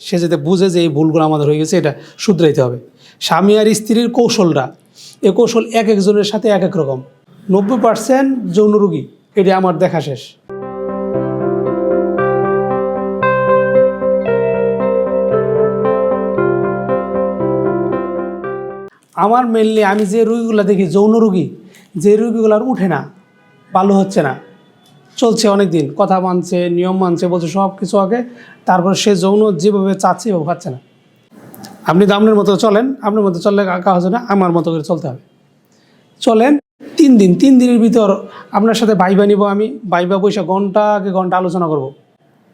সে যাতে বুঝে যে এই ভুলগুলো আমাদের হয়ে গেছে, এটা শুধরাইতে হবে। স্বামী আর স্ত্রীর কৌশলটা এ কৌশল এক একজনের সাথে এক এক রকম। নব্বই পার্সেন্ট যৌন রুগী, এটা আমার দেখা শেষ। আমার মেনলি আমি যে রুগীগুলো দেখি, যৌন রুগী, যে রুগীগুলো আর উঠে না, ভালো হচ্ছে না। চলছে অনেক দিন কথা মানছে, নিয়ম মানছে, বলছে সব কিছু আগে, তারপর সে যৌন যেভাবে চাচ্ছে এভাবে খাচ্ছে না। আপনি দামনের মতো চলেন, আপনার মতো চললে কাজ হবে না, আমার মতো করে চলতে হবে। চলেন, তিন দিন, তিন দিনের ভিতর আপনার সাথে বাইবা নিব আমি বাইবা বৈশা ঘন্টাকে ঘণ্টা আলোচনা করব।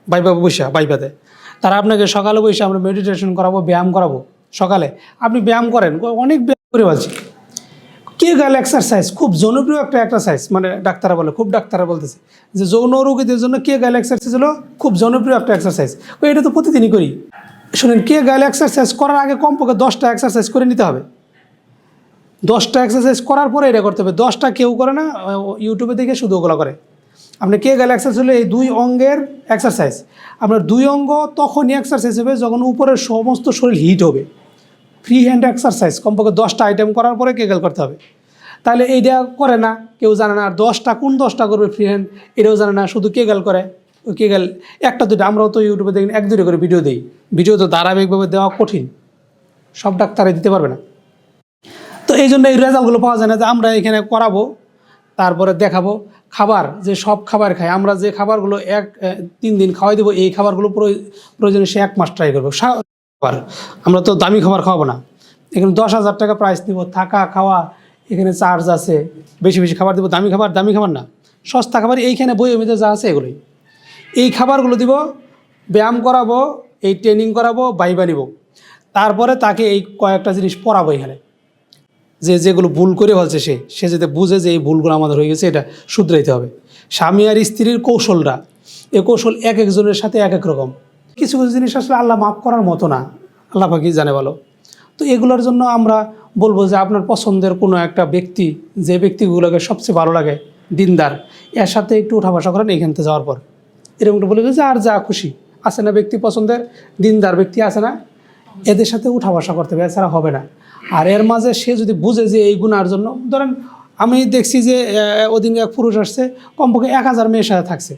বাইবা বৈশা বাইবাতে তারা আপনাকে সকালে বসে আমরা মেডিটেশন করাবো, ব্যায়াম করাবো। সকালে, আপনি ব্যায়াম করেন, অনেক ব্যায়াম করে বলছি কে গেল এক্সারসাইজ খুব জনপ্রিয় একটা এক্সারসাইজ মানে ডাক্তাররা বলে, খুব ডাক্তাররা বলতেছে যে যৌন রোগীদের জন্য কে গেল এক্সারসাইজ হলো? খুব জনপ্রিয় একটা এক্সারসাইজ এটা তো প্রতিদিনই করি। শুনেন, কে গেল এক্সারসাইজ করার আগে কমপক্ষে দশটা এক্সারসাইজ করে নিতে হবে। দশটা এক্সারসাইজ করার পরে এটা করতে হবে। দশটা কেউ করে না ইউটিউবে দেখে শুধু ওগুলো করে। আপনি কে গেলে এক্সারসাইজ হলো এই দুই অঙ্গের এক্সারসাইজ আপনার দুই অঙ্গ তখনই এক্সারসাইজ হবে যখন উপরের সমস্ত শরীর হিট হবে। ফ্রি হ্যান্ড এক্সারসাইজ কমপক্ষে দশটা আইটেম করার পরে কেগেল করতে হবে। তাহলে এইটা করে না, কেউ জানে না আর দশটা কোন দশটা করবে ফ্রি হ্যান্ড এটাও জানে না, শুধু কেগেল করে। ওই কেগেল একটা দুটো আমরাও তো ইউটিউবে দেখি, এক দুটো করে ভিডিও দিই। ভিডিও তো ধারাবাহিকভাবে দেওয়া কঠিন। সব ডাক্তারে দিতে পারবে না। তো এই জন্য এই রেজাল্টগুলো পাওয়া যায় না যে আমরা এখানে করাবো, তারপরে দেখাবো। খাবার, যে সব খাবার খাই, আমরা যে খাবারগুলো এক তিন দিন খাওয়াই দেবো, এই খাবারগুলো প্রয়- প্রয়োজনে সে এক মাস ট্রাই করবে। খাবার আমরা তো দামি খাবার খাওয়াবো না। এখানে দশ হাজার টাকা প্রাইস দিব, থাকা, খাওয়া, এখানে চার্জ আছে। বেশি বেশি খাবার দেবো, দামি খাবার দামি খাবার না। সস্তা খাবার এইখানে বই অমিতে যা আছে এগুলোই। এই খাবারগুলো দিব, ব্যায়াম করাবো, এই ট্রেনিং করাবো, বাইবা নিব। তারপরে তাকে এই কয়েকটা জিনিস পড়াবো এখানে। যে যেগুলো ভুল করে ফেলছে সে সে যাতে বুঝে যে এই ভুলগুলো আমাদের হয়ে গেছে, এটা শুধরাইতে হবে। স্বামী আর স্ত্রীর কৌশলটা এ কৌশল এক একজনের সাথে এক এক রকম। কিছু কিছু জিনিস আসলে আল্লাহ মাফ করার মতো না। আল্লাহ পাকি জানে বলো? তো এগুলোর জন্য আমরা বলব যে আপনার পছন্দের কোনো একটা ব্যক্তি, যে ব্যক্তিগুলোকে সবচেয়ে ভালো লাগে, দিনদার, এর সাথে একটু উঠা বসা করেন থেকে যাওয়ার পর। এরকম একটু বলে যে, আর যা খুশি। আছে না ব্যক্তি পছন্দের? দিনদার ব্যক্তি আছে না? এদের সাথে উঠা বসা করতে হবে, এছাড়া হবে না। আর এর মাঝে সে যদি বুঝে যে এই গুণার জন্য, ধরেন আমি দেখছি যে ওদিন এক পুরুষ আসছে, কমপক্ষে এক হাজার মেয়ের সাথে থাকছে।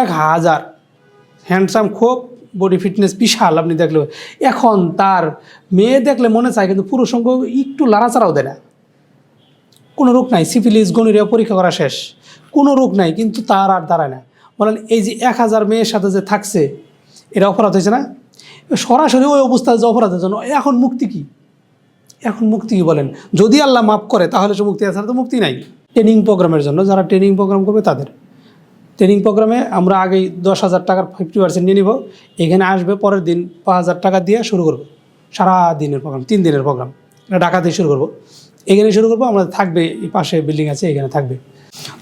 এক হাজার। হ্যান্ডসাম খুব বডি ফিটনেস বিশাল। আপনি দেখলে এখন তার মেয়ে দেখলে মনে চায়, কিন্তু পুরুষ সঙ্গ একটু লাড়াচাড়াও দেয় না। কোনো রোগ নাই সিফিলিস গনিরিয়া পরীক্ষা করা শেষ। কোনো রোগ নাই, কিন্তু তার আর দাঁড়ায় না। বলেন, এই যে এক হাজার মেয়ের সাথে যে থাকছে, এটা অপরাধ হয়েছে না? সরাসরি ওই অবস্থায় যে অপরাধের জন্য, এখন মুক্তি কি? এখন মুক্তি কি বলেন? যদি আল্লাহ মাফ করে, তাহলে সে মুক্তি আছে তো মুক্তি নাই। ট্রেনিং প্রোগ্রামের জন্য, যারা ট্রেনিং প্রোগ্রাম করবে তাদের। ট্রেনিং প্রোগ্রামে আমরা আগেই দশ হাজার টাকার ফিফটি পার্সেন্ট নিয়ে নিব। এখানে আসবে, পরের দিন পাঁচ হাজার টাকা দিয়ে শুরু করব। সারা দিনের প্রোগ্রাম তিন দিনের প্রোগ্রাম এটা ঢাকা দিয়ে শুরু করব। এখানে শুরু করব আমরা থাকবে, এই পাশে বিল্ডিং আছে, এখানে থাকবে।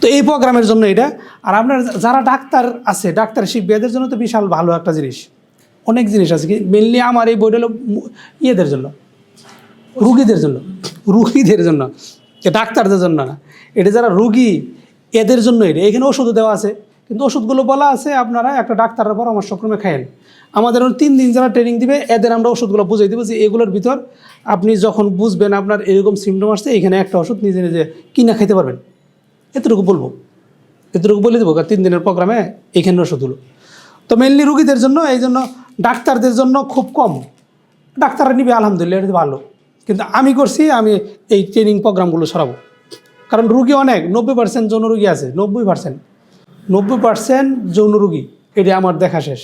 তো এই প্রোগ্রামের জন্য এটা, আর আপনার যারা ডাক্তার আছে, ডাক্তার শিখবে, এদের জন্য তো বিশাল ভালো একটা জিনিস। অনেক জিনিস আছে কি মেনলি আমার এই বইটা হলো ইয়েদের জন্য, রুগীদের জন্য রুগীদের জন্য ডাক্তারদের জন্য না। এটা যারা রুগী এদের জন্য এটা এখানে ওষুধও দেওয়া আছে। কিন্তু ওষুধগুলো বলা আছে আপনারা একটা ডাক্তারের পরামর্শক্রমে খায়েন আমাদের তিন দিন যারা ট্রেনিং দিবে, এদের আমরা ওষুধগুলো বুঝিয়ে দেবো যে এগুলোর ভিতর আপনি যখন বুঝবেন আপনার এরকম সিমটম আসছে, এখানে একটা ওষুধ নিজে নিজে কিনা খেতে পারবেন। এতটুকু বলব। এতটুকু বলে দেবো তিন দিনের প্রোগ্রামে এইখানে ওষুধগুলো তো মেনলি রুগীদের জন্য, এই জন্য ডাক্তারদের জন্য খুব কম। ডাক্তাররা নিবে, আলহামদুলিল্লাহ, এটা ভালো। কিন্তু আমি করছি, আমি এই ট্রেনিং প্রোগ্রামগুলো সরাবো কারণ রুগী অনেক, নব্বই পার্সেন্ট যৌন রুগী আছে, নব্বই পার্সেন্ট নব্বই পার্সেন্ট যৌন রুগী এটা আমার দেখা শেষ।